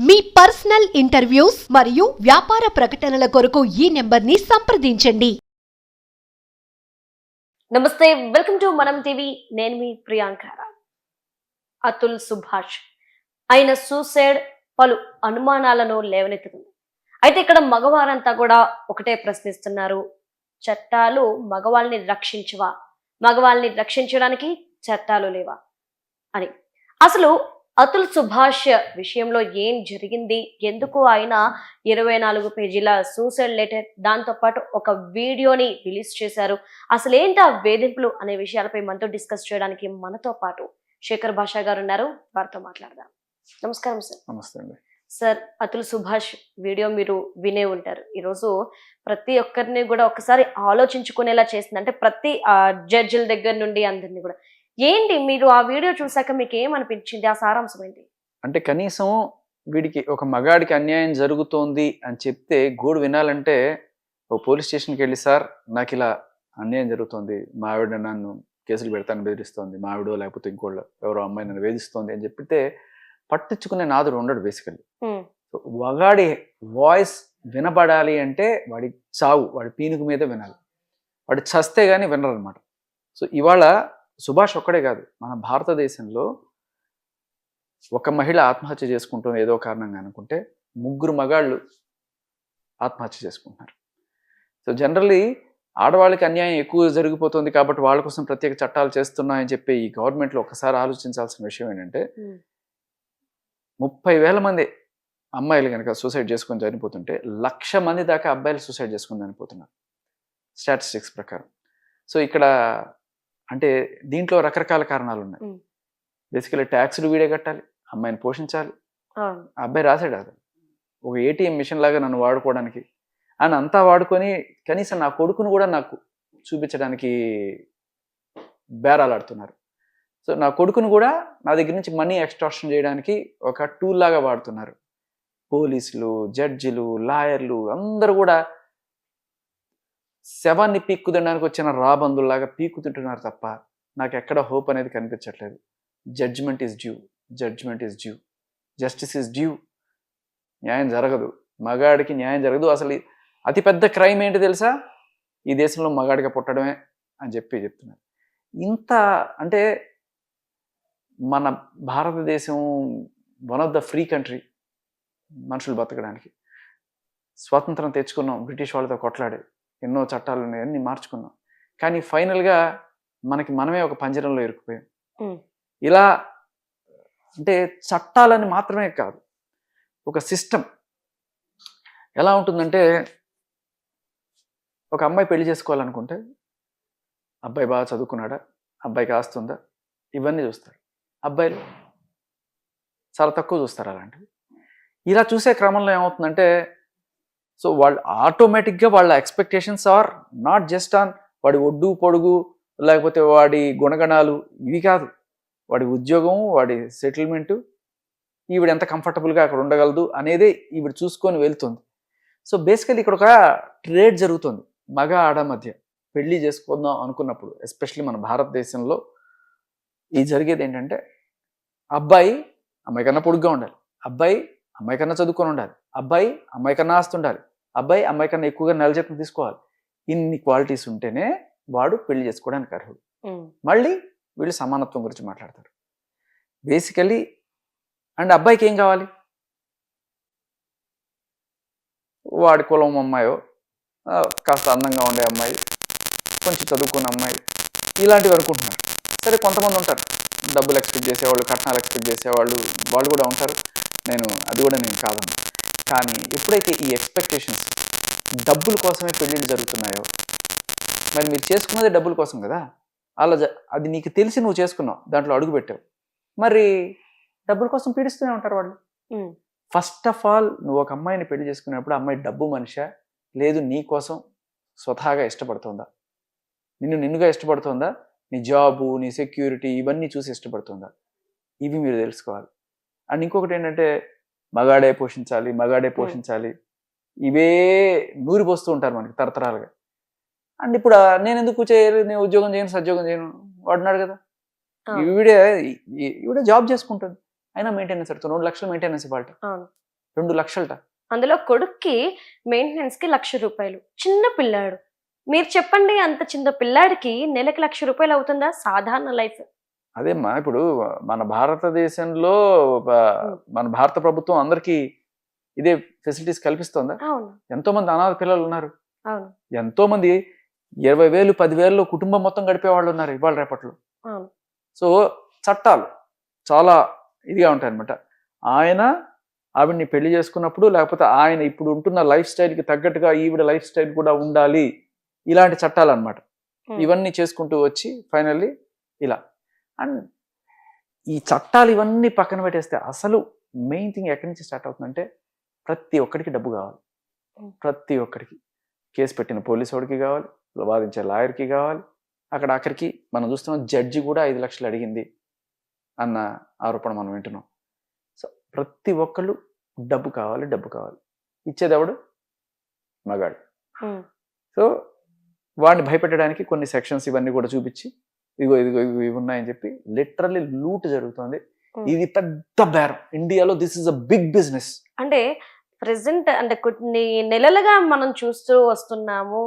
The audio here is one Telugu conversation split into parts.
మీ పర్సనల్ ఇంటర్వ్యూస్ మరియు వ్యాపార ప్రకటనల కొరకు ఈ నెంబర్ని సంప్రదించండి. నమస్తే వెల్కమ్ టు మనం టీవీ. నేను మీ ప్రియాంక అతుల్ సుభాష్. ఆయన సూసైడ్ పలు అనుమానాలను లేవనెత్తుతుంది. అయితే ఇక్కడ మగవారంతా కూడా ఒకటే ప్రశ్నిస్తున్నారు. చట్టాలు మగవాళ్ళని రక్షించవా? మగవాళ్ళని రక్షించడానికి చట్టాలు లేవా? అని. అసలు అతుల్ సుభాష్ విషయంలో ఏం జరిగింది? ఎందుకు ఆయన ఇరవై నాలుగు పేజీల సూసైడ్ లెటర్? దాంతో పాటు ఒక వీడియోని రిలీజ్ చేశారు. అసలు ఏంటి ఆ వేధింపులు అనే విషయాలపై మనతో డిస్కస్ చేయడానికి మనతో పాటు శేఖర్ భాషా గారు ఉన్నారు. వారితో మాట్లాడదాం. నమస్కారం సార్. నమస్తే అండి. సార్ అతుల్ సుభాష్ వీడియో మీరు వినే ఉంటారు. ఈరోజు ప్రతి ఒక్కరిని కూడా ఒకసారి ఆలోచించుకునేలా చేస్తుంది అంటే ప్రతి జడ్జిల దగ్గర నుండి అందరినీ కూడా. ఏంటి మీరు ఆ వీడియో చూసాక మీకు ఏమనిపించింది? ఆ సారాంశం ఏంటి? అంటే కనీసం వీడికి ఒక మగాడికి అన్యాయం జరుగుతోంది అని చెప్తే గోడు వినాలంటే ఓ పోలీస్ స్టేషన్కి వెళ్ళి సార్ నాకు ఇలా అన్యాయం జరుగుతోంది. మా ఆవిడ నన్ను కేసులు పెడతాను బెదిరిస్తోంది. మా ఆవిడో లేకపోతే ఇంకోళ్ళు ఎవరో అమ్మాయి నన్ను వేధిస్తోంది అని చెప్పితే పట్టించుకునే నాదుడు ఉండడు బేసికల్లీ. మగాడి వాయిస్ వినబడాలి అంటే వాడి చావు వాడి పీనుగు మీద వినాలి. వాడు చస్తే కానీ వినరు అనమాట సో ఇవాళ సుభాష్ ఒక్కడే కాదు మన భారతదేశంలో ఒక మహిళ ఆత్మహత్య చేసుకుంటుంది ఏదో కారణంగా అనుకుంటే ముగ్గురు మగాళ్ళు ఆత్మహత్య చేసుకుంటున్నారు. సో జనరల్లీ ఆడవాళ్ళకి అన్యాయం ఎక్కువ జరిగిపోతుంది కాబట్టి వాళ్ళ కోసం ప్రత్యేక చట్టాలు చేస్తున్నాయని చెప్పి ఈ గవర్నమెంట్లో ఒకసారి ఆలోచించాల్సిన విషయం ఏంటంటే ముప్పై వేల మంది అమ్మాయిలు కనుక సూసైడ్ చేసుకొని చనిపోతుంటే లక్ష మంది దాకా అబ్బాయిలు సూసైడ్ చేసుకొని చనిపోతున్నారు. స్టాటిస్టిక్స్ ప్రకారం. సో ఇక్కడ అంటే దీంట్లో రకరకాల కారణాలు ఉన్నాయి. బేసికలీ ట్యాక్సులు వీడే కట్టాలి అమ్మాయిని పోషించాలి. అబ్బాయి రాసాడు అది ఒక ఏటీఎం మిషన్ లాగా నన్ను వాడుకోవడానికి. అని అంతా వాడుకొని కనీసం నా కొడుకును కూడా నాకు చూపించడానికి బేరాలాడుతున్నారు సో నా కొడుకును కూడా నా దగ్గర నుంచి మనీ ఎక్స్ట్రాక్షన్ చేయడానికి ఒక టూల్ లాగా వాడుతున్నారు. పోలీసులు జడ్జిలు లాయర్లు అందరూ కూడా శవాన్ని పీక్కు తినడానికి వచ్చిన రాబందుల్లాగా పీక్కు తింటున్నారు తప్ప నాకు ఎక్కడ హోప్ అనేది కనిపించట్లేదు. Judgement is due judgement is due justice is due న్యాయం జరగదు. మగాడికి న్యాయం జరగదు. అసలు అతిపెద్ద క్రైమ్ ఏంటి తెలుసా? ఈ దేశంలో మగాడిగా పుట్టడమే అని చెప్పి చెప్తున్నారు. ఇంత అంటే మన భారతదేశం one of the free country మనుషులు బతకడానికి. స్వాతంత్రం తెచ్చుకున్నాం. బ్రిటిష్ వాళ్ళతో కొట్లాడే ఎన్నో చట్టాలు ఉన్నాయి అన్ని మార్చుకున్నాం. కానీ ఫైనల్గా మనకి మనమే ఒక పంజరంలో ఇరుక్కుపోయాం. ఇలా అంటే చట్టాలని మాత్రమే కాదు ఒక సిస్టమ్. ఎలా ఉంటుందంటే ఒక అమ్మాయి పెళ్ళి చేసుకోవాలనుకుంటే అబ్బాయి బాగా చదువుకున్నాడా అబ్బాయికి ఆస్తుందా ఇవన్నీ చూస్తారు. అబ్బాయిలు చాలా తక్కువ చూస్తారు అలాంటివి. ఇలా చూసే క్రమంలో ఏమవుతుందంటే సో వాళ్ళు ఆటోమేటిక్గా వాళ్ళ expectations are not just on వాడి ఒడ్డు పొడుగు లేకపోతే వాడి గుణగణాలు ఇవి కాదు. వాడి ఉద్యోగం వాడి సెటిల్మెంటు ఈవిడ ఎంత కంఫర్టబుల్గా అక్కడ ఉండగలదు అనేది ఈవిడ చూసుకొని వెళ్తుంది. సో బేసికలీ ఇక్కడ ఒక ట్రేడ్ జరుగుతుంది. మగ ఆడ మధ్య పెళ్ళి చేసుకుందాం అనుకున్నప్పుడు ఎస్పెషల్లీ మన భారతదేశంలో ఇది జరిగేది ఏంటంటే అబ్బాయి అమ్మాయి కన్నా పొడుగ్గా ఉండాలి. అబ్బాయి అమ్మాయి కన్నా చదువుకొని ఉండాలి. అబ్బాయి అమ్మాయి కన్నా ఆస్తి ఉండాలి. అబ్బాయి అమ్మాయి కన్నా ఎక్కువగా నెల జీతం తీసుకోవాలి. ఇన్ని క్వాలిటీస్ ఉంటేనే వాడు పెళ్ళి చేసుకోవడానికి అర్హుడు. మళ్ళీ వీళ్ళు సమానత్వం గురించి మాట్లాడతారు. బేసికలీ అండ్ అబ్బాయికి ఏం కావాలి? వాడి కులం అమ్మాయో కాస్త అందంగా ఉండే అమ్మాయి కొంచెం చదువుకున్న అమ్మాయి ఇలాంటివి అనుకుంటున్నారు. సరే కొంతమంది ఉంటారు. డబ్బులు ఎక్స్పెక్ట్ చేసేవాళ్ళు కట్నాలు ఎక్స్పెక్ట్ చేసేవాళ్ళు వాళ్ళు కూడా ఉంటారు. నేను అది కూడా నేను కాదను కానీ ఎప్పుడైతే ఈ ఎక్స్పెక్టేషన్స్ డబ్బుల కోసమే పెళ్ళిళ్ళు జరుగుతున్నాయో మరి మీరు చేసుకున్నదే డబ్బుల కోసం కదా? అలా అది నీకు తెలిసి నువ్వు చేసుకున్నావు దాంట్లో అడుగు పెట్టావు. మరి డబ్బుల కోసం పీడిస్తూనే ఉంటారు వాళ్ళు. ఫస్ట్ ఆఫ్ ఆల్ నువ్వు ఒక అమ్మాయిని పెళ్ళి చేసుకున్నప్పుడు అమ్మాయి డబ్బు మనిషా? లేదు నీ కోసం స్వతహాగా ఇష్టపడుతుందా? నిన్ను నిన్నుగా ఇష్టపడుతుందా? నీ జాబు నీ సెక్యూరిటీ ఇవన్నీ చూసి ఇష్టపడుతుందా? ఇవి మీరు తెలుసుకోవాలి. అండ్ ఇంకొకటి ఏంటంటే మగాడే పోషించాలి మగాడే పోషించాలి. ఇవే నూరి పోస్తూ ఉంటారు మనకి తరతరాలుగా. అండ్ ఇప్పుడు నేను ఎందుకు చేయాలి నేను ఉద్యోగం చేయను సద్యోగం చేయను వాడున్నాడు కదా. ఈవిడే ఈ- ఈవిడే జాబ్ చేసుకుంటుంది అయినా మెయింటెనెన్స్ అడుగుతుంది రెండు లక్షలు మెయింటెనెన్స్ ఇవ్వాలి అవును. రెండు లక్షలట. అందులో కొడుక్కి మెయింటెనెన్స్కి లక్ష రూపాయలు. చిన్న పిల్లాడు. మీరు చెప్పండి అంత చిన్న పిల్లాడికి నెలకి లక్ష రూపాయలు అవుతుందా? సాధారణ లైఫ్. అదేమ్మా ఇప్పుడు మన భారతదేశంలో మన భారత ప్రభుత్వం అందరికీ ఇదే ఫెసిలిటీస్ కల్పిస్తోందా? ఎంతో మంది అనాథ పిల్లలు ఉన్నారు. ఎంతో మంది ఇరవై వేలు పదివేలు కుటుంబం మొత్తం గడిపే వాళ్ళు ఉన్నారు ఇవాళ రేపట్లో. సో చట్టాలు చాలా ఇదిగా ఉంటాయి అనమాట ఆయన ఆవిడ్ని పెళ్ళి చేసుకున్నప్పుడు లేకపోతే ఆయన ఇప్పుడు ఉంటున్న లైఫ్ స్టైల్కి తగ్గట్టుగా ఈవిడ లైఫ్ స్టైల్ కూడా ఉండాలి ఇలాంటి చట్టాలు అనమాట. ఇవన్నీ చేసుకుంటూ వచ్చి ఫైనల్లీ ఇలా. అండ్ ఈ చట్టాలు ఇవన్నీ పక్కన పెట్టేస్తే అసలు మెయిన్ థింగ్ ఎక్కడి నుంచి స్టార్ట్ అవుతుందంటే ప్రతి ఒక్కడికి డబ్బు కావాలి. ప్రతి ఒక్కడికి. కేసు పెట్టిన పోలీసు వాడికి కావాలి వాదించే లాయర్కి కావాలి. అక్కడ ఆఖరికి మనం చూస్తున్నాం జడ్జి కూడా ఐదు లక్షలు అడిగింది అన్న ఆరోపణ మనం వింటున్నాం. సో ప్రతి ఒక్కళ్ళు డబ్బు కావాలి డబ్బు కావాలి. ఇచ్చేది ఎవడు? మగాడు. సో వాడిని భయపెట్టడానికి కొన్ని సెక్షన్స్ ఇవన్నీ కూడా చూపించి ఇదిగో ఇదిగో ఇవి ఉన్నాయని చెప్పి లిటరల్లీ లూట్ జరుగుతుంది. ఇది పెద్ద బేరం. ఇండియాలో this is a big business అంటే ప్రెసెంట్ అంటే కొన్ని నెలలుగా మనం చూస్తూ వస్తున్నాము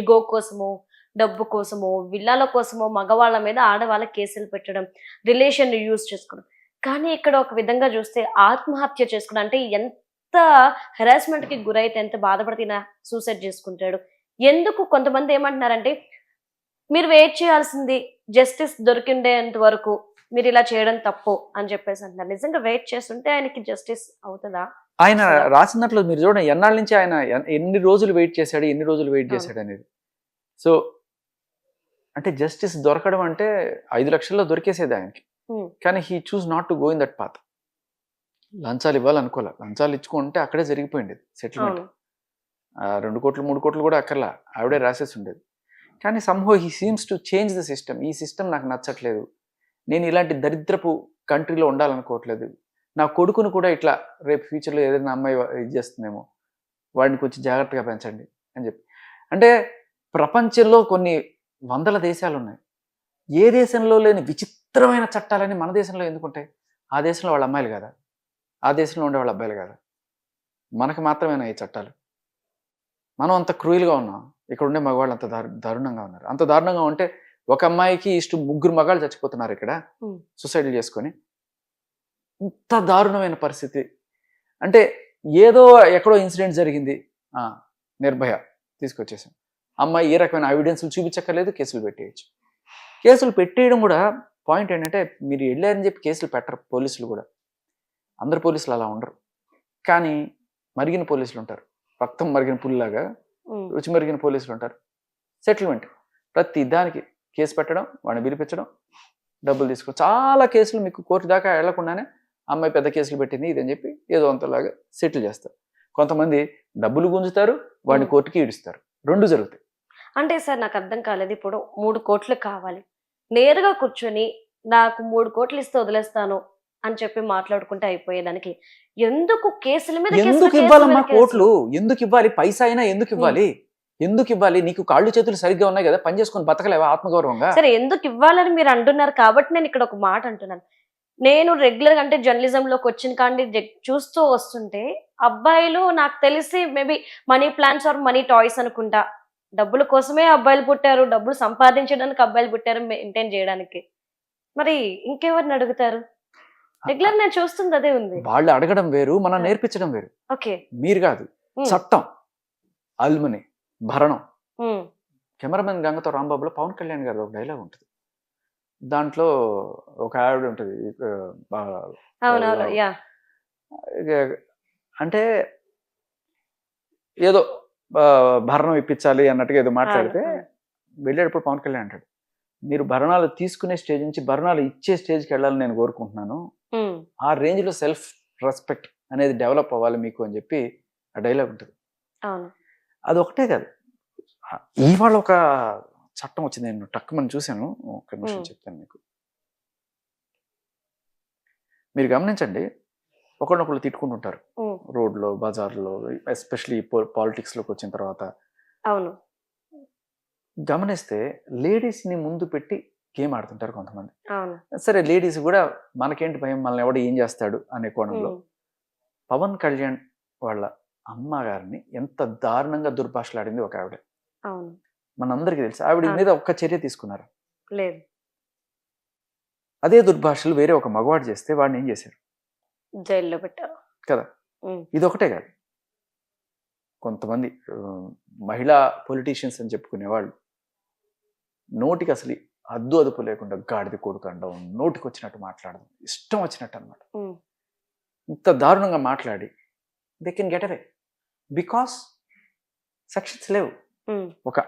ఇగో కోసము డబ్బు కోసము విల్లాల కోసము మగవాళ్ళ మీద ఆడవాళ్ళ కేసులు పెట్టడం రిలేషన్ యూజ్ చేసుకోవడం. కానీ ఇక్కడ ఒక విధంగా చూస్తే ఆత్మహత్య చేసుకోవడం అంటే ఎంత హెరాస్మెంట్కి గురైతే ఎంత బాధపడితే సూసైడ్ చేసుకుంటాడు. ఎందుకు కొంతమంది ఏమంటున్నారంటే మీరు వెయిట్ చేయాల్సింది జస్టిస్ దొరికిండేంత వరకు మీరు ఇలా చేయడం తప్పు అని చెప్పేసి అంటున్నారు. నిజంగా వెయిట్ చేస్తుంటే ఆయనకి జస్టిస్ అవుతుందా? ఆయన రాసినట్లు మీరు చూడండి ఎన్నాళ్ళ నుంచి ఆయన ఎన్- ఎన్ని రోజులు వెయిట్ చేశాడు ఎన్ని రోజులు వెయిట్. చేశాడు అనేది. సో అంటే జస్టిస్ దొరకడం అంటే ఐదు లక్షల్లో దొరికేసేది ఆయనకి. కానీ he choose not to go in that path లంచాలు ఇవ్వాలనుకోలే. లంచాలు ఇచ్చుకుంటే అక్కడే జరిగిపోయింది సెటిల్మెంట్ రెండు కోట్లు మూడు కోట్లు కూడా అక్కర్లా. ఆవిడే రాసేసి ఉండేది. కానీ somehow he seems to change the system ఈ సిస్టమ్ నాకు నచ్చట్లేదు. నేను ఇలాంటి దరిద్రపు కంట్రీలో ఉండాలనుకోవట్లేదు. నా కొడుకును కూడా ఇట్లా రేపు ఫ్యూచర్లో ఏదైనా అమ్మాయి ఇది చేస్తుందేమో. వాడిని కొంచెం జాగ్రత్తగా పెంచండి అని చెప్పి. అంటే ప్రపంచంలో కొన్ని వందల దేశాలు ఉన్నాయి. ఏ దేశంలో లేని విచిత్రమైన చట్టాలని మన దేశంలో ఎందుకుంటాయి ఆ దేశంలో వాళ్ళ అమ్మాయిలు కదా? ఆ దేశంలో ఉండే వాళ్ళ అబ్బాయిలు కదా? మనకు మాత్రమేనా ఈ చట్టాలు? మనం అంత క్రూయల్గా ఉన్నాం. ఇక్కడ ఉండే మగవాళ్ళు అంత దారు దారుణంగా ఉన్నారు. అంత దారుణంగా ఉంటే ఒక అమ్మాయికి ఇష్ట ముగ్గురు మగాళ్ళు చచ్చిపోతున్నారు ఇక్కడ Hmm. సూసైడ్ చేసుకొని. ఇంత దారుణమైన పరిస్థితి. అంటే ఏదో ఎక్కడో ఇన్సిడెంట్ జరిగింది. నిర్భయ తీసుకొచ్చేసాం. అమ్మాయి ఏ రకమైన ఎవిడెన్స్లు చూపించక్కర్లేదు కేసులు పెట్టేయచ్చు. కేసులు పెట్టేయడం కూడా పాయింట్ ఏంటంటే మీరు వెళ్ళారని చెప్పి కేసులు పెట్టరు పోలీసులు కూడా. అందరు పోలీసులు అలా ఉండరు. కానీ మరిగిన పోలీసులు ఉంటారు. రక్తం మరిగిన పుల్లాగా ఉమ్, రుచి మరిగిన పోలీసులు ఉంటారు. సెటిల్మెంట్. ప్రతి దానికి కేసు పెట్టడం వాడిని పిలిపించడం డబ్బులు తీసుకో చాలా కేసులు మీకు కోర్టు దాకా వెళ్ళకుండానే అమ్మాయి పెద్ద కేసులు పెట్టింది ఇదని చెప్పి ఏదో అంతలాగా సెటిల్ చేస్తారు. కొంతమంది డబ్బులు గుంజుతారు వాడిని. కోర్టుకి ఈడుస్తారు. రెండు జరుగుతాయి. అంటే సార్ నాకు అర్థం కాలేదు. ఇప్పుడు మూడు కోట్లు కావాలి. నేరుగా కూర్చొని నాకు మూడు కోట్లు ఇస్తే వదిలేస్తాను. అని చెప్పి మాట్లాడుకుంటే అయిపోయేదానికి. ఎందుకు కేసుల మీద ఎందుకు ఇవ్వాలమ్మా? కోట్లు ఎందుకు ఇవ్వాలి? పైసా అయినా ఎందుకు ఇవ్వాలి? ఎందుకు ఇవ్వాలి? నీకు కాళ్ళు చేతులు సరిగ్గా ఉన్నాయి కదా పని చేసుకొని బతకలేవా ఆత్మగౌరవంగా? సరే ఎందుకు ఇవ్వాలని మీరు అంటున్నారు? కాబట్టి నేను ఇక్కడ ఒక మాట అంటున్నాను. నేను రెగ్యులర్గా అంటే జర్నలిజం లోకి వచ్చిన కానీ చూస్తూ వస్తుంటే అబ్బాయిలు నాకు తెలిసి maybe money plans or money toys అనుకుంటా. డబ్బుల కోసమే అబ్బాయిలు పుట్టారు డబ్బులు సంపాదించడానికి అబ్బాయిలు పుట్టారు మెయింటైన్ చేయడానికి. మరి ఇంకెవరిని అడుగుతారు? రెగ్యులర్ నేను చూస్తుంది అదే ఉంది. వాళ్ళు అడగడం వేరు మనం నేర్పించడం వేరు. ఓకే. మీరు కాదు. చట్టం అల్మని భరణం. కెమెరామెన్ గంగతో రాంబాబులో పవన్ కళ్యాణ్ గారి ఒక డైలాగ్ ఉంటుంది. దాంట్లో ఒక ఆవిడ ఉంటుంది. అంటే ఏదో భరణం ఇప్పించాలి అన్నట్టుగా ఏదో మాట్లాడితే. వెళ్ళేటప్పుడు పవన్ కళ్యాణ్ అంటాడు మీరు భరణాలు తీసుకునే స్టేజ్ నుంచి భరణాలు ఇచ్చే స్టేజ్కి వెళ్ళాలని నేను కోరుకుంటున్నాను. ఆ రేంజ్లో సెల్ఫ్ రెస్పెక్ట్ అనేది డెవలప్ అవ్వాలి మీకు అని చెప్పి ఆ డైలాగ్ ఉంటుంది. అది ఒకటే కాదు. ఇవాళ ఒక చట్టం వచ్చింది. నేను టక్కుమని చూశాను. ఒక నిమిషం. చెప్తాను మీకు. మీరు గమనించండి. ఒకళ్ళనొకళ్ళు తిట్టుకుంటుంటారు. రోడ్లో బజార్లో ఎస్పెషలీ పాలిటిక్స్లోకి వచ్చిన తర్వాత. అవును. గమనిస్తే లేడీస్ని ముందు పెట్టి గేమ్ ఆడుతుంటారు కొంతమంది. సరే లేడీస్ కూడా మనకేంటి భయం? మనల్ని ఎవడు ఏం చేస్తాడు అనే కోణంలో పవన్ కళ్యాణ్ వాళ్ళ అమ్మగారిని ఎంత దారుణంగా దుర్భాషలాడింది ఒక ఆవిడ. మనందరికీ తెలుసు. ఆవిడ. మీద ఒక్క చర్య తీసుకున్నారు. లేదు. అదే దుర్భాషలు వేరే ఒక మగవాడు చేస్తే వాడిని ఏం చేశారు? జైల్లో పెట్టారు. కదా. ఉమ్, ఇది ఒకటే కాదు. కొంతమంది మహిళా పొలిటీషియన్స్ అని చెప్పుకునే వాళ్ళు నోటికి అసలు అద్దు అదుపు లేకుండా గాడిద కొడుకండం నోటికి వచ్చినట్టు మాట్లాడడం ఇష్టం వచ్చినట్టు అనమాట ఇంత దారుణంగా మాట్లాడి they can get away because sections లేవు. ఒక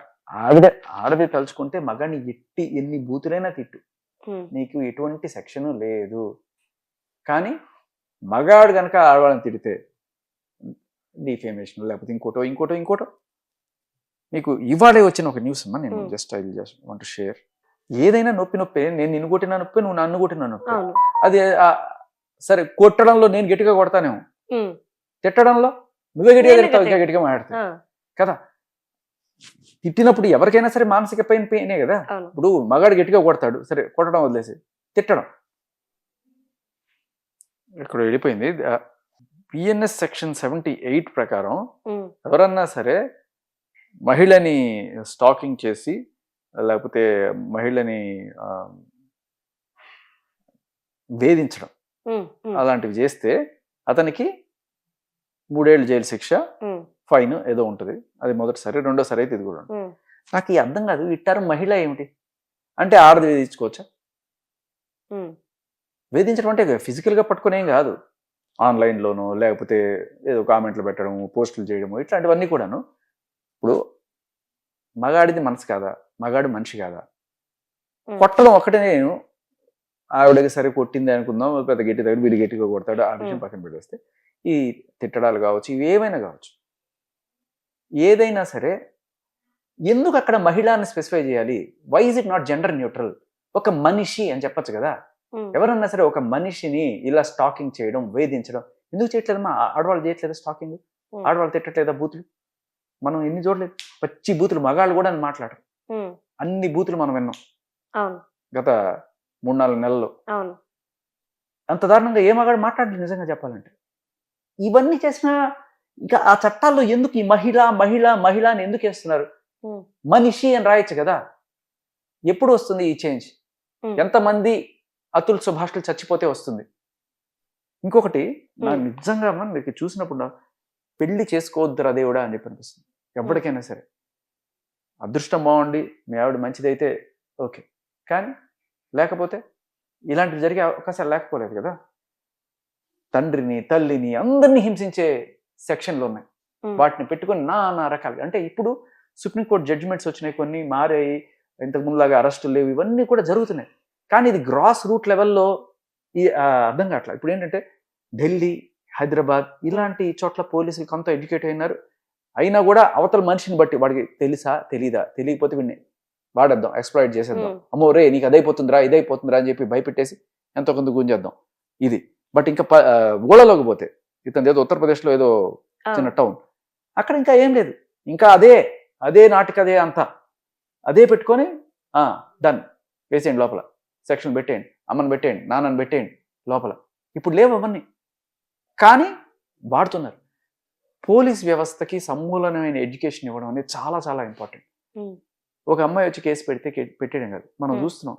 ఆవిడ ఆడది తలుచుకుంటే మగాన్ని ఎట్టి ఎన్ని బూతులైనా తిట్టు. నీకు ఎటువంటి సెక్షన్ లేదు. కానీ మగాడు కనుక ఆడవాళ్ళని తిడితే డిఫేమేషన్ లేకపోతే ఇంకోటో ఇంకోటో ఇంకోటో? మీకు ఇవాళే వచ్చిన ఒక న్యూస్ అమ్మా నేను. Just I just want share ఏదైనా నొప్పి నొప్పి నేను నిన్ను కొట్టిన నొప్పి నువ్వు నన్ను కొట్టిన నొప్పి. అది సరే కొట్టడంలో నేను గట్టిగా కొడతానేమో. తిట్టడంలో నువ్వే గట్టిగా తిడతావు ఇంకా గట్టిగా. మాట్లాడతావు. కదా? తిట్టినప్పుడు ఎవరికైనా సరే మానసిక పెయిన్ పెయినే కదా? ఇప్పుడు మగాడు గట్టిగా కొడతాడు సరే కొట్టడం వదిలేసి తిట్టడం. ఇక్కడ వెళ్ళిపోయింది. పిఎన్ఎస్ సెక్షన్ సెవెంటీ ఎయిట్ ప్రకారం ఎవరన్నా సరే మహిళని స్టాకింగ్ చేసి లేకపోతే మహిళని వేధించడం అలాంటివి చేస్తే అతనికి మూడేళ్ళు జైలు శిక్ష ఫైన్ ఏదో ఉంటుంది. అది మొదటిసారి రెండోసారి అయితే ఇది కూడా నాకు ఈ అర్థం కాదు. ఈ టర్మ్ మహిళ ఏమిటి? అంటే ఆడది వేధించుకోవచ్చా? వేధించడం అంటే ఫిజికల్గా పట్టుకుని కాదు. ఆన్లైన్లోనో లేకపోతే ఏదో కామెంట్లు పెట్టడము పోస్టులు చేయడము ఇట్లాంటివన్నీ కూడాను. ఇప్పుడు మగాడిది మనసు కాదా? మగాడు మనిషి కాదా. కొట్టడం ఒక్కటే నేను. ఆవిడకి సరే కొట్టింది అనుకుందాం పెద్ద గట్టి దగ్గర వీడు గట్టిగా కొడతాడు ఆ విషయం. పక్కన పెట్టేస్తే. ఈ తిట్టడాలు కావచ్చు ఇవి ఏమైనా కావచ్చు. ఏదైనా సరే ఎందుకు అక్కడ మహిళ అని స్పెసిఫై చేయాలి? Why is it not gender neutral ఒక మనిషి అని చెప్పొచ్చు కదా. ఎవరన్నా సరే ఒక మనిషిని ఇలా స్టాకింగ్ చేయడం వేధించడం ఎందుకు చేయట్లేదమ్మా? ఆడవాళ్ళు చేయట్లేదా స్టాకింగ్? ఆడవాళ్ళు తిట్టట్లేదా బూతులు? మనం ఎన్ని చూడలేదు పచ్చి బూతులు మగాళ్ళు కూడా అని మాట్లాడరు. అన్ని బూతులు మనం విన్నాం. గత మూడు నాలుగు అవును. అంత దారుణంగా ఏ మగాడు మాట్లాడలేదు నిజంగా చెప్పాలంటే. ఇవన్నీ చేసిన ఇంకా ఆ చట్టాల్లో ఎందుకు ఈ మహిళ మహిళ మహిళ అని ఎందుకు వేస్తున్నారు? మనిషి అని రాయొచ్చు కదా. ఎప్పుడు వస్తుంది ఈ చేంజ్. ఎంతమంది అతుల్ సుభాష్లు చచ్చిపోతే వస్తుంది? ఇంకొకటి నా. నిజంగా మీకు చూసినప్పుడు పెళ్ళి చేసుకోవద్దురా దేవుడా అని చెప్పి అనిపిస్తుంది. ఎప్పటికైనా సరే. అదృష్టం బాగుండి మీ ఆవిడ మంచిదైతే ఓకే. కానీ లేకపోతే ఇలాంటివి జరిగే అవకాశాలు లేకపోలేదు కదా? తండ్రిని తల్లిని అందరినీ హింసించే సెక్షన్లు ఉన్నాయి. వాటిని పెట్టుకొని నానా రకాలుగా అంటే ఇప్పుడు సుప్రీంకోర్టు జడ్జిమెంట్స్ వచ్చినాయి కొన్ని మారాయి ఇంతకు ముందులాగా అరెస్టులు లేవు ఇవన్నీ కూడా జరుగుతున్నాయి. కానీ ఇది గ్రాస్ రూట్ లెవెల్లో ఈ అర్థం కావట్లేదు. ఇప్పుడు ఏంటంటే ఢిల్లీ హైదరాబాద్ ఇలాంటి చోట్ల పోలీసులు కొంత ఎడ్యుకేట్ అయినారు. అయినా కూడా అవతల మనిషిని బట్టి వాడికి తెలుసా తెలీదా? తెలియకపోతే వీడిని వాడేద్దాం ఎక్స్ప్లాయిట్ చేసేద్దాం. అమ్మో రే నీకు అదైపోతుందిరా ఇదైపోతుందిరా అని చెప్పి భయపెట్టేసి ఎంతో కొంత గుంజేద్దాం. ఇది. బట్ ఇంకా ఊళ్ళలోకి పోతే ఇతను ఏదో ఉత్తరప్రదేశ్లో ఏదో చిన్న టౌన్. అక్కడ ఇంకా ఏం లేదు. ఇంకా అదే అదే నాటిక అదే అంతా. అదే పెట్టుకొని డన్ వేసేయండి లోపల. సెక్షన్ పెట్టేయండి. అమ్మని పెట్టేయండి నాన్నని పెట్టేయండి లోపల. ఇప్పుడు లేవు అవన్నీ. కానీ వాడుతున్నారు. పోలీస్ వ్యవస్థకి సమూలమైన ఎడ్యుకేషన్ ఇవ్వడం అనేది చాలా చాలా ఇంపార్టెంట్. ఒక అమ్మాయి వచ్చి కేసు పెడితే పెట్టేయడం కాదు. మనం. చూస్తున్నాం.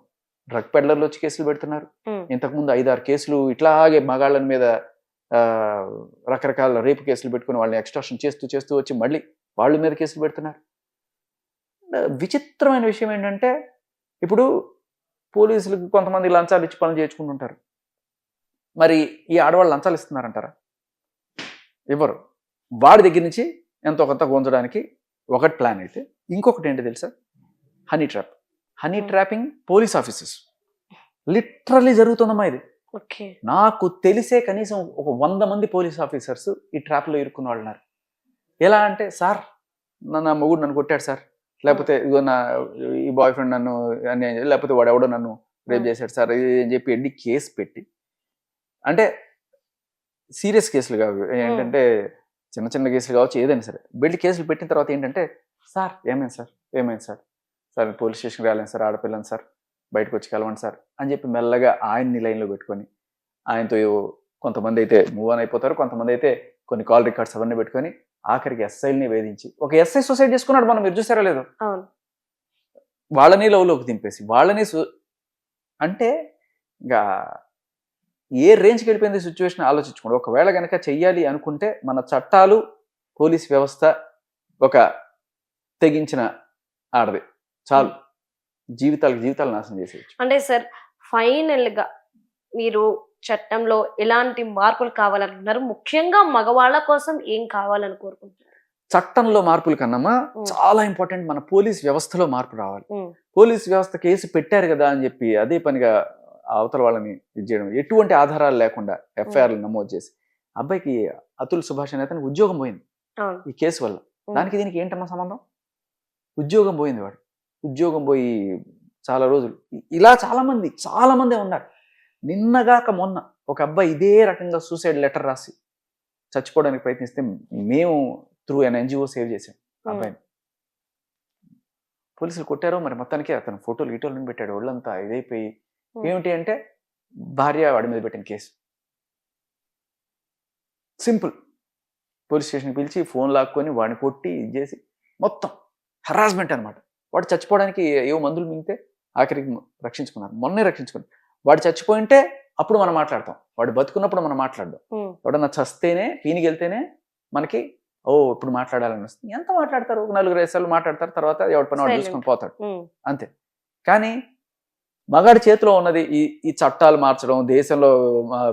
డ్రగ్ పెడ్లర్లు వచ్చి కేసులు పెడుతున్నారు. ఇంతకుముందు ఐదారు కేసులు ఇట్లాగే మగాళ్ళ మీద రకరకాల రేపు కేసులు పెట్టుకుని వాళ్ళని ఎక్స్ట్రాషన్ చేస్తూ చేస్తూ వచ్చి మళ్ళీ వాళ్ళ మీద కేసులు పెడుతున్నారు. విచిత్రమైన విషయం ఏంటంటే ఇప్పుడు పోలీసులకు కొంతమంది లంచాలు ఇచ్చి పనులు చేయించుకుంటుంటారు మరి ఈ ఆడవాళ్ళు లంచాలు ఇస్తున్నారంటారా? ఇవ్వరు వాడి దగ్గర నుంచి ఎంతో కొంత గుంజడానికి ఒకటి ప్లాన్ అయితే ఇంకొకటి ఏంటి తెలుసా? Honey trap. Honey. Trapping police officers. Literally జరుగుతుందమ్మా ఇది. ఓకే. నాకు తెలిసే కనీసం ఒక వంద మంది పోలీస్ ఆఫీసర్స్ ఈ ట్రాప్లో ఇరుక్కున్న వాళ్ళు ఉన్నారు. ఎలా అంటే సార్ నా మొగుడు నన్ను కొట్టాడు సార్. లేకపోతే ఇదిగో నా ఈ బాయ్ ఫ్రెండ్ నన్ను అని లేకపోతే వాడు ఎవడో నన్ను రేప్. చేశాడు సార్ ఇది అని చెప్పి వెళ్ళి కేసు పెట్టి. అంటే సీరియస్ కేసులు కావు. ఏంటంటే చిన్న చిన్న కేసులు కావచ్చు ఏదైనా సరే. వెళ్ళి కేసులు పెట్టిన తర్వాత ఏంటంటే సార్ ఏమైంది సార్? ఏమైంది సార్? సార్ పోలీస్ స్టేషన్కి రాలేను సార్ ఆడపిల్లని సార్ బయటకు వచ్చి కలవండి సార్ అని చెప్పి మెల్లగా ఆయన్ని లైన్లో పెట్టుకొని ఆయనతో కొంతమంది అయితే మూవ్ ఆన్ అయిపోతారు కొంతమంది అయితే కొన్ని కాల్ రికార్డ్స్ అవన్నీ పెట్టుకొని ఆఖరికి ఎస్ఐల్ని వేధించి ఒక ఎస్ఐ సూసైడ్ చేసుకున్నాడు మనం మీరు చూసారో లేదో? వాళ్ళని లవ్లోకి దింపేసి వాళ్ళని సు- అంటే ఇంకా ఏ రేంజ్కి వెళ్ళిపోయింది సిచ్యువేషన్ ఆలోచించుకోండి. ఒకవేళ కనుక చెయ్యాలి అనుకుంటే మన చట్టాలు పోలీస్ వ్యవస్థ ఒక తెగించిన ఆడది. చాలు. జీవితాలకు జీవితాలు నాశనం చేసేయచ్చు. అంటే సార్ ఫైనల్గా మీరు చట్టంలో ఎలాంటి మార్పులు కావాలనుకుంటున్నారు? ముఖ్యంగా మగవాళ్ళ కోసం ఏం కావాలని కోరుకుంటున్నారు? చట్టంలో మార్పుల కన్నమ్మా ఉం. చాలా ఇంపార్టెంట్ మన పోలీస్ వ్యవస్థలో మార్పు రావాలి. పోలీస్ వ్యవస్థ కేసు పెట్టారు కదా అని చెప్పి అదే పనిగా అవతల వాళ్ళని ఇది చేయడం. ఎటువంటి ఆధారాలు లేకుండా ఎఫ్ఐఆర్లు నమోదు చేసి అబ్బాయికి అతుల్ సుభాష్ అనే అతనికి ఉద్యోగం పోయింది. ఈ కేసు వల్ల. దానికి దీనికి ఏంటమ్మా సంబంధం? ఉద్యోగం పోయింది వాడు. ఉద్యోగం పోయి చాలా రోజులు. ఇలా చాలా మంది చాలా మందే ఉన్నారు. నిన్నగాక మొన్న ఒక అబ్బాయి ఇదే రకంగా సూసైడ్ లెటర్ రాసి చచ్చిపోవడానికి ప్రయత్నిస్తే మేము త్రూ ఎన్ ఎన్జిఓ సేవ్ చేసాం. అబ్బాయిని. పోలీసులు కొట్టారో మరి మొత్తానికి అతను ఫోటోలు గిటోలు పెట్టాడు ఒళ్ళంతా ఇదైపోయి. ఏమిటి అంటే భార్య వాడి మీద పెట్టిన కేసు. సింపుల్. పోలీస్ స్టేషన్కి పిలిచి ఫోన్ లాక్కొని వాడిని కొట్టి ఇది చేసి మొత్తం హరాస్మెంట్ అనమాట వాడు చచ్చిపోవడానికి ఏవో మందులు మింగితే ఆఖరికి రక్షించుకున్నారు. మొన్నే రక్షించుకున్నారు. వాడు చచ్చిపోయింటే అప్పుడు మనం మాట్లాడతాం. వాడు బతుకున్నప్పుడు మనం మాట్లాడదాం. ఎవడన్నా చస్తేనే పీనికి వెళ్తేనే మనకి ఓ ఇప్పుడు మాట్లాడాలని వస్తుంది. ఎంత మాట్లాడతారు? ఒక నలుగురు ఐదు మాట్లాడతారు. తర్వాత ఎవరి పని వాడు. చూసుకొని పోతాడు. అంతే. కానీ మగాడి చేతిలో ఉన్నది ఈ ఈ చట్టాలు మార్చడం దేశంలో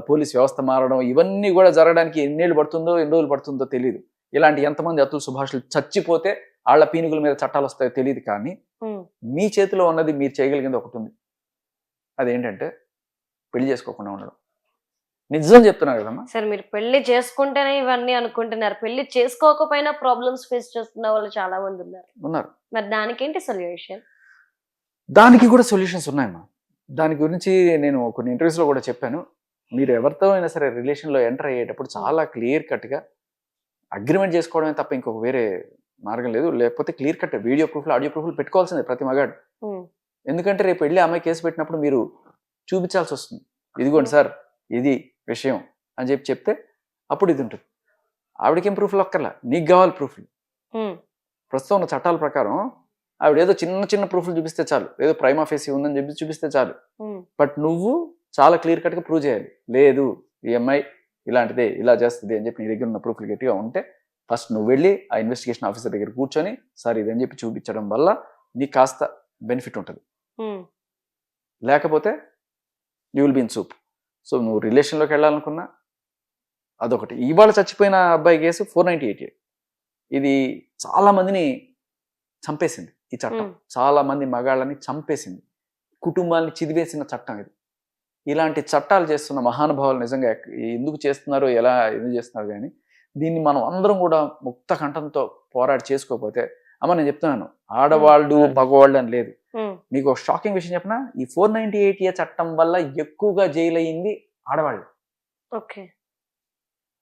పోలీస్ వ్యవస్థ మారడం ఇవన్నీ కూడా జరగడానికి ఎన్నేళ్ళు పడుతుందో ఎన్ని రోజులు పడుతుందో తెలియదు ఇలాంటి ఎంతమంది అతుల్ సుభాషులు చచ్చిపోతే వాళ్ళ పీనుగుల మీద చట్టాలు వస్తాయో తెలియదు కానీ. మీ చేతిలో ఉన్నది మీరు చేయగలిగింది ఒకటి ఉంది. అదేంటంటే పెళ్ళి చేసుకోకుండా ఉండడం. నిజం చెప్తున్నారు కదమ్మా? సార్ మీరు పెళ్ళి చేసుకుంటేనే ఇవన్నీ అనుకుంటున్నారు. పెళ్ళి చేసుకోకపోయినా ప్రాబ్లమ్స్ ఫేస్ చేస్తున్న వాళ్ళు చాలా మంది ఉన్నారు. ఉన్నారు. మరి దానికేంటి సొల్యూషన్ దానికి కూడా సొల్యూషన్స్ ఉన్నాయమ్మా. దాని గురించి నేను కొన్ని ఇంటర్వ్యూస్లో కూడా చెప్పాను. మీరు ఎవరితో అయినా సరే రిలేషన్లో ఎంటర్ అయ్యేటప్పుడు చాలా క్లియర్ కట్గా అగ్రిమెంట్ చేసుకోవడమే తప్ప ఇంకొక వేరే మార్గం లేదు. లేకపోతే క్లియర్ కట్ వీడియో ప్రూఫ్లు ఆడియో ప్రూఫ్లు పెట్టుకోవాల్సిందే ప్రతి మగాడు. ఎందుకంటే రేపు వెళ్ళి అమ్మాయి కేసు పెట్టినప్పుడు మీరు చూపించాల్సి వస్తుంది. ఇదిగోండి సార్ ఇది విషయం అని చెప్పి చెప్తే అప్పుడు ఇది ఉంటుంది. ఆవిడకేం ప్రూఫ్లు ఒక్కర్లా? నీకు కావాలి ప్రూఫ్లు ప్రస్తుతం ఉన్న చట్టాల ప్రకారం ఆవిడ ఏదో చిన్న చిన్న ప్రూఫ్లు చూపిస్తే చాలు. ఏదో ప్రైమా ఫేసి ఉందని చెప్పి చూపిస్తే చాలు. బట్ నువ్వు చాలా క్లియర్ కట్గా ప్రూవ్ చేయాలి. లేదు ఈ అమ్మాయి ఇలాంటిదే ఇలా చేస్తుంది అని చెప్పి నీ దగ్గర ఉన్న ప్రూఫ్లు గట్టిగా ఉంటే ఫస్ట్ నువ్వు వెళ్ళి ఆ ఇన్వెస్టిగేషన్ ఆఫీసర్ దగ్గర కూర్చొని సార్ ఇదని చెప్పి చూపించడం వల్ల నీకు కాస్త బెనిఫిట్ ఉంటుంది. లేకపోతే you will be in soup so నువ్వు రిలేషన్లోకి వెళ్ళాలనుకున్నా అదొకటి. ఇవాళ చచ్చిపోయిన అబ్బాయి కేసు ఫోర్ నైంటీ ఎయిట్ ఇది చాలా మందిని చంపేసింది. ఈ చట్టం. చాలా మంది మగాళ్ళని చంపేసింది. కుటుంబాన్ని చిదివేసిన చట్టం ఇది. ఇలాంటి చట్టాలు చేస్తున్న మహానుభావులు నిజంగా ఎందుకు చేస్తున్నారో ఎలా ఎందుకు చేస్తున్నారు కానీ దీన్ని మనం అందరం కూడా ముక్త కంఠంతో పోరాడి చేసుకోకపోతే అమ్మ నేను చెప్తున్నాను ఆడవాళ్ళు మగవాళ్ళు అని లేదు. మీకు ఒక షాకింగ్ విషయం చెప్పిన? ఈ ఫోర్ నైన్టీ ఎయిట్ ఏ చట్టం వల్ల ఎక్కువగా జైలు అయ్యింది ఆడవాళ్ళు. ఓకే.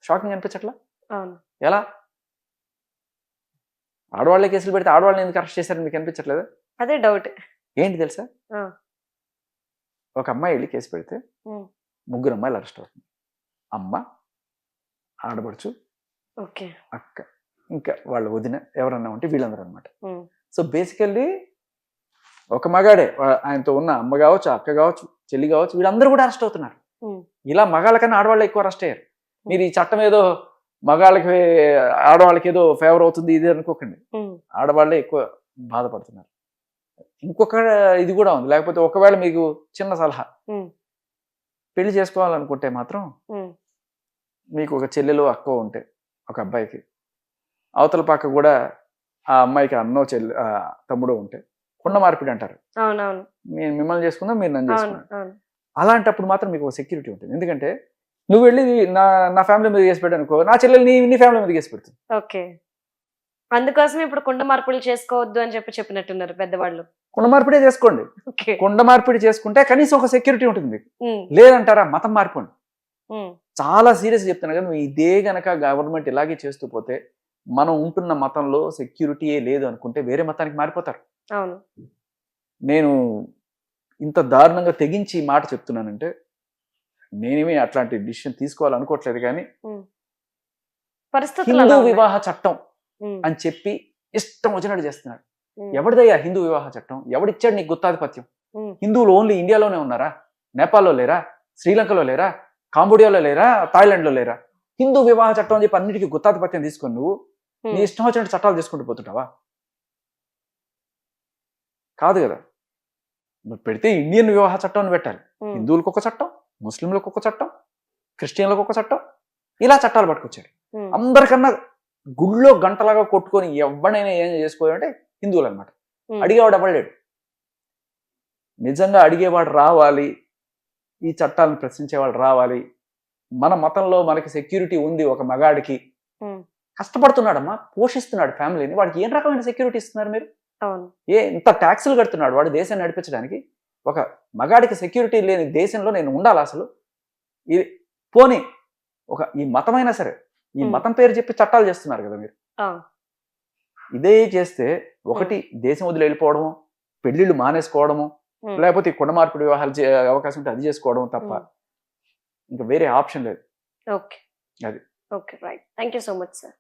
షాకింగ్ అనిపించట్లా? ఎలా? ఆడవాళ్ళే కేసులు పెడితే ఆడవాళ్ళని ఎందుకు అరెస్ట్ చేశారని మీకు అనిపించట్లేదు? అదే డౌట్ ఏంటి తెలుసా. ఒక అమ్మాయి వెళ్ళి కేసు పెడితే. ముగ్గురు అమ్మాయిలు అరెస్ట్ అవుతుంది అమ్మ ఆడపడుచు ఓకే. అక్క ఇంకా వాళ్ళ వదిన ఎవరన్నా ఉంటే వీళ్ళందరూ అనమాట సో బేసికల్లీ ఒక మగాడే ఆయనతో ఉన్న అమ్మ కావచ్చు అక్క కావచ్చు చెల్లి కావచ్చు వీళ్ళందరూ కూడా అరెస్ట్ అవుతున్నారు. ఇలా మగాళ్ళ కన్నా ఆడవాళ్ళు ఎక్కువ అరెస్ట్ అయ్యారు. మీరు ఈ చట్టం ఏదో మగాళ్ళకి ఆడవాళ్ళకి ఏదో ఫేవర్ అవుతుంది ఇది అనుకోకండి. ఆడవాళ్ళే ఎక్కువ బాధపడుతున్నారు. ఇంకొక ఇది కూడా ఉంది. లేకపోతే ఒకవేళ మీకు చిన్న సలహా. పెళ్ళి చేసుకోవాలనుకుంటే మాత్రం మీకు ఒక చెల్లెలు అక్క ఉంటే ఒక అబ్బాయికి. అవతల పక్క కూడా ఆ అమ్మాయికి అన్నో చెల్లి తమ్ముడో ఉంటే కుండ మార్పిడి అంటారు. నేను మిమ్మల్ని చేసుకుందాం మీరు నన్ను అవును అలాంటప్పుడు మాత్రం మీకు ఒక సెక్యూరిటీ ఉంటుంది. ఎందుకంటే నువ్వు వెళ్ళి నా నా ఫ్యామిలీ మీద కేసు పెట్టాను అనుకో నా చెల్లెలు నీ నీ ఫ్యామిలీ మీద కేసు పెడుతుంది. ఓకే. అందుకోసం ఇప్పుడు కుండ మార్పులు చేసుకోవద్దు అని చెప్పి చెప్పినట్టున్నారు పెద్దవాళ్ళు. కుండ మార్పిడే చేసుకోండి. కుండ మార్పిడి చేసుకుంటే కనీసం ఒక సెక్యూరిటీ ఉంటుంది మీకు. లేదంటారా? మతం మార్పండి. చాలా సీరియస్ చెప్తున్నా కదా నువ్వు ఇదే గనక గవర్నమెంట్ ఇలాగే చేస్తూ పోతే మనం ఉంటున్న మతంలో సెక్యూరిటీయే లేదు అనుకుంటే వేరే మతానికి మారిపోతారు. అవును. నేను ఇంత దారుణంగా తెగించి మాట చెప్తున్నానంటే నేనేమి అట్లాంటి డిసిషన్ తీసుకోవాలనుకోవట్లేదు కానీ పరిస్థితులు హిందూ. వివాహ చట్టం అని చెప్పి ఇష్టం వచ్చినట్టు చేస్తున్నాడు. ఉమ్, ఎవరిదయ్యా హిందూ వివాహ చట్టం? ఎవడిచ్చాడు నీకు గుత్తాధిపత్యం? హిందువులు ఓన్లీ ఇండియాలోనే ఉన్నారా? నేపాల్లో లేరా? శ్రీలంకలో లేరా? కాంబోడియాలో లేరా? థాయిలాండ్లో లేరా? హిందూ వివాహ చట్టం అని చెప్పి అన్నిటికీ గుత్తాధిపత్యం తీసుకొని నువ్వు నీ ఇష్టం వచ్చినట్టు చట్టాలు తీసుకుంటూ పోతుంటావా? కాదు కదా. నువ్వు పెడితే ఇండియన్ వివాహ చట్టం పెట్టాలి. హిందువులకు ఒక చట్టం. ముస్లింలకు ఒక చట్టం క్రిస్టియన్లకు ఒక చట్టం ఇలా చట్టాలు పట్టుకొచ్చారు. అందరికన్నా గుళ్ళో గంటలాగా కొట్టుకొని ఎవడైనా ఏం చేసుకోవాలంటే హిందువులు అనమాట అడిగేవాడు ఎవడలేడు నిజంగా అడిగేవాడు రావాలి ఈ చట్టాలను ప్రశ్నించేవాడు రావాలి. మన మతంలో మనకి సెక్యూరిటీ ఉంది ఒక మగాడికి. కష్టపడుతున్నాడమ్మా పోషిస్తున్నాడు ఫ్యామిలీని. వాడికి ఏం రకమైన సెక్యూరిటీ ఇస్తున్నారు మీరు? ఏ ఇంత ట్యాక్సులు కడుతున్నాడు వాడు దేశాన్ని నడిపించడానికి? ఒక మగాడికి సెక్యూరిటీ లేని దేశంలో నేను ఉండాలి అసలు? ఇది పోనీ ఒక ఈ మతమైనా సరే ఈ. మతం పేరు చెప్పి చట్టాలు చేస్తున్నారు కదా మీరు. ఇదే చేస్తే ఒకటి దేశం వదిలి వెళ్ళిపోవడము పెళ్ళిళ్ళు మానేసుకోవడము లేకపోతే ఈ కుండ మార్పిడి వివాహాలు చే అవకాశం ఉంటే అది చేసుకోవడం తప్ప. ఇంకా వేరే ఆప్షన్ లేదు. ఓకే. అది. Okay right. Thank you so much sir.